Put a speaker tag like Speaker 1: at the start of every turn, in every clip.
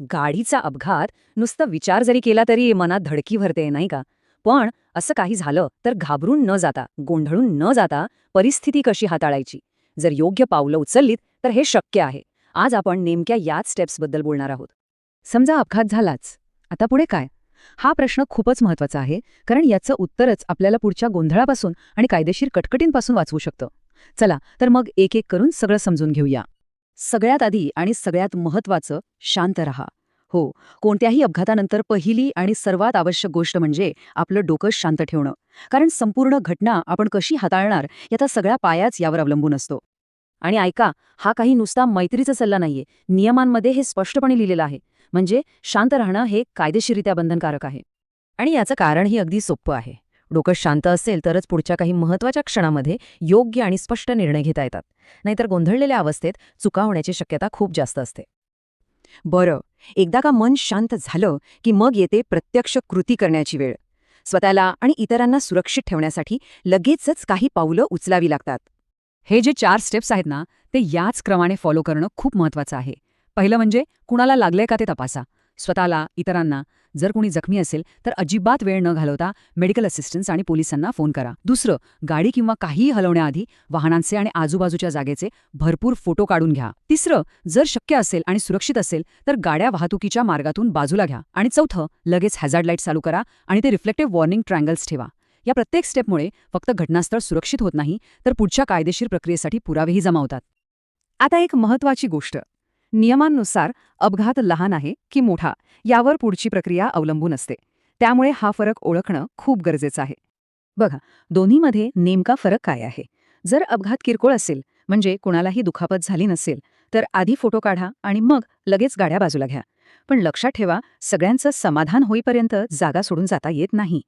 Speaker 1: गाडीचा अपघात नुसतं विचार जरी केला तरी मनात धडकी भरते नाही का? पण असं काही झालं तर घाबरून न जाता गोंधळून न जाता परिस्थिती कशी हाताळायची? जर योग्य पावलं उचललीत तर हे शक्य आहे. आज आपण नेमक्या याच स्टेप्सबद्दल बोलणार आहोत. समजा अपघात झालाच. आता पुढे काय? हा प्रश्न खूपच महत्त्वाचा आहे कारण याचं उत्तरच आपल्याला पुढच्या गोंधळापासून आणि कायदेशीर कटकटींपासून वाचवू शकतं. चला तर मग एक एक करून सगळं समजून घेऊया. सगळ्यात आधी आणि सगळ्यात महत्वाचं शांत रहा. हो कोणत्याही अपघातानंतर पहिली आणि सर्वात आवश्यक गोष्ट म्हणजे आपलं डोकं शांत ठेवणं. कारण संपूर्ण घटना आपण कशी हाताळणार याचा सगळा पायाच यावर अवलंबून असतो. आणि ऐका हा काही नुसता मैत्रीचा सल्ला नाहीये. नियमांमध्ये हे स्पष्टपणे लिहिलेलं आहे. म्हणजे शांत राहणं हे कायदेशीरित्या बंधनकारक आहे. आणि याचं कारणही अगदी सोपं आहे. डोकं शांत असेल तरच पुढच्या काही महत्त्वाच्या क्षणामध्ये योग्य आणि स्पष्ट निर्णय घेता येतात. नाहीतर गोंधळलेल्या अवस्थेत चुका होण्याची शक्यता खूप जास्त असते. बरं एकदा का मन शांत झालं की मग येते प्रत्यक्ष कृती करण्याची वेळ. स्वतःला आणि इतरांना सुरक्षित ठेवण्यासाठी लगेचच काही पावलं उचलावी लागतात. हे जे चार स्टेप्स आहेत ना ते याच क्रमाने फॉलो करणं खूप महत्वाचं आहे. पहिलं म्हणजे कुणाला लागलंय का ते तपासा. स्वतःला इतरांना जर कोणी जखमी असेल तर अजिबात वेळ न घालवता मेडिकल असिस्टन्स आणि पोलिसांना फोन करा. दुसरं गाडी किंवा काहीही हलवण्याआधी वाहनांचे आणि आजूबाजूच्या जागेचे भरपूर फोटो काढून घ्या. तिसरं जर शक्य असेल आणि सुरक्षित असेल तर गाड्या वाहतुकीच्या मार्गातून बाजूला घ्या. आणि चौथं लगेच हॅझार्ड लाइट चालू करा आणि ते रिफ्लेक्टिव्ह वॉर्निंग ट्रँगल्स ठेवा. या प्रत्येक स्टेपमुळे फक्त घटनास्थळ सुरक्षित होत नाही तर पुढच्या कायदेशीर प्रक्रियेसाठी पुरावेही जमावतात आता एक महत्वाची गोष्ट. नियमांनुसार अपघात लहान आहे की मोठा यावर पुढची प्रक्रिया अवलंबून असते. त्यामुळे हा फरक ओळखणं खूप गरजेचं आहे. बघा दोन्हीमध्ये नेमका फरक काय आहे? जर अपघात किरकोळ असेल म्हणजे कुणालाही दुखापत झाली नसेल तर आधी फोटो काढा आणि मग लगेच गाड्या बाजूला घ्या. पण लक्षात ठेवा सगळ्यांचं समाधान होईपर्यंत जागा सोडून जाता येत नाही.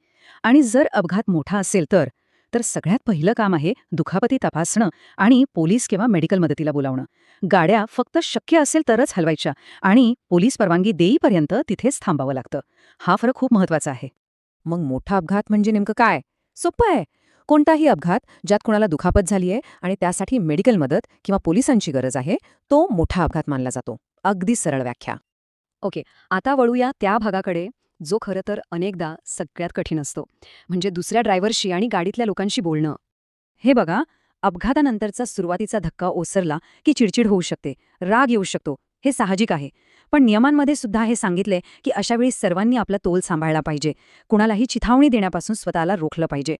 Speaker 1: आणि जर अपघात मोठा असेल तर तर सगळ्यात पहिलं काम आहे दुखापती तपासणं आणि पोलीस किंवा मेडिकल मदतीला बोलावणं. गाड्या फक्त शक्य असेल तरच हलवायच्या आणि पोलीस परवानगी देईपर्यंत तिथेच थांबावं लागतं. हा फरक खूप महत्त्वाचा आहे. मग मोठा अपघात म्हणजे नेमकं काय? सोपं आहे. कोणताही अपघात ज्यात कुणाला दुखापत झाली आहे आणि त्यासाठी मेडिकल मदत किंवा पोलिसांची गरज आहे तो मोठा अपघात मानला जातो. अगदी सरळ व्याख्या. ओके. आता वळूया त्या भागाकडे. जो खरं तर अनेकदा सगळ्यात कठीण असतो. म्हणजे दुसऱ्या ड्रायव्हरशी आणि गाडीतल्या लोकांशी बोलणं. हे बघा अपघातानंतरचा सुरुवातीचा धक्का ओसरला की चिडचिड होऊ शकते राग येऊ शकतो हे साहजिक आहे. पण नियमांमध्ये सुद्धा हे सांगितले की अशावेळी सर्वांनी आपला तोल सांभाळला पाहिजे. कुणालाही चिथावणी देण्यापासून स्वतःला रोखलं पाहिजे.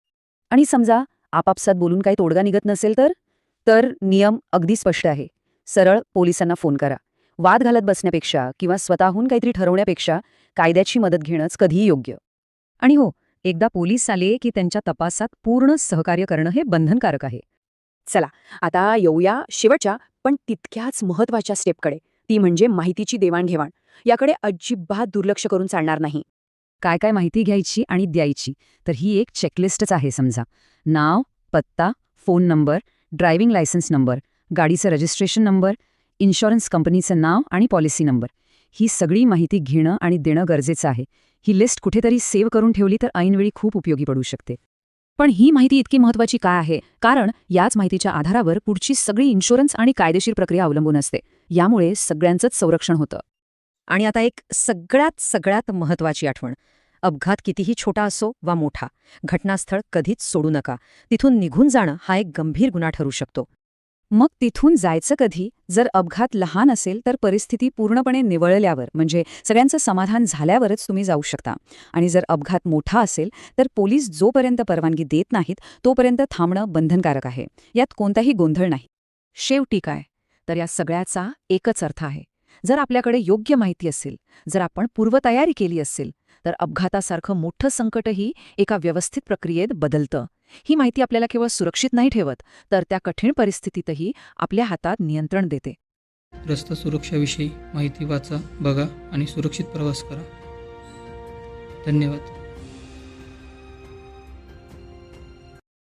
Speaker 1: आणि समजा आपापसात बोलून काही तोडगा निघत नसेल तर? तर नियम अगदी स्पष्ट आहे. सरळ पोलिसांना फोन करा. वाद घालत बसण्यापेक्षा किंवा स्वतःहून काहीतरी ठरवण्यापेक्षा कायद्याची मदत घेणंच कधीही योग्य. आणि हो एकदा पोलीस आले की त्यांच्या तपासात पूर्ण सहकार्य करणं हे बंधनकारक आहे. चला आता येऊया शेवटच्या पण तितक्याच महत्त्वाच्या स्टेपकडे. ती म्हणजे माहितीची देवाणघेवाण. याकडे अजिबात दुर्लक्ष करून चालणार नाही. काय काय माहिती घ्यायची आणि द्यायची तर ही एक चेकलिस्टच आहे समजा. नाव पत्ता phone number driving licence number गाडीचं रजिस्ट्रेशन नंबर इन्शुरन्स कंपनीचं नाव आणि पॉलिसी नंबर. ही सगळी माहिती घेणं आणि देणं गरजेचं आहे. ही लिस्ट कुठेतरी सेव्ह करून ठेवली तर ऐनवेळी खूप उपयोगी पडू शकते. पण ही माहिती इतकी महत्वाची काय आहे? कारण याच माहितीच्या आधारावर पुढची सगळी इन्शुरन्स आणि कायदेशीर प्रक्रिया अवलंबून असते. यामुळे सगळ्यांचंच संरक्षण होतं. आणि आता एक सगळ्यात सगळ्यात महत्वाची आठवण. अपघात कितीही छोटा असो वा मोठा घटनास्थळ कधीच सोडू नका. तिथून निघून जाणं हा एक गंभीर गुन्हा ठरू शकतो. मग तिथून जायचं कधी? जर अपघात लहान असेल तर परिस्थिती पूर्णपणे निवळल्यावर म्हणजे सगळ्यांचं समाधान झाल्यावरच तुम्ही जाऊ शकता. आणि जर अपघात मोठा असेल तर पोलीस जोपर्यंत परवानगी देत नाहीत तोपर्यंत थांबणं बंधनकारक आहे. यात कोणताही गोंधळ नाही. शेवटी काय? तर या सगळ्याचा एकच अर्थ आहे. जर आपल्याकडे योग्य माहिती असेल जर आपण पूर्वतयारी केली असेल तर अपघातासारखं मोठं संकटही एका व्यवस्थित प्रक्रियेत बदलतं. ही माहिती आपल्याला केवळ सुरक्षित नाही ठेवत तर त्या कठीण परिस्थितीतही आपल्या हातात नियंत्रण देते.
Speaker 2: रस्ता सुरक्षाविषयी माहिती वाचा बघा आणि सुरक्षित प्रवास करा. धन्यवाद.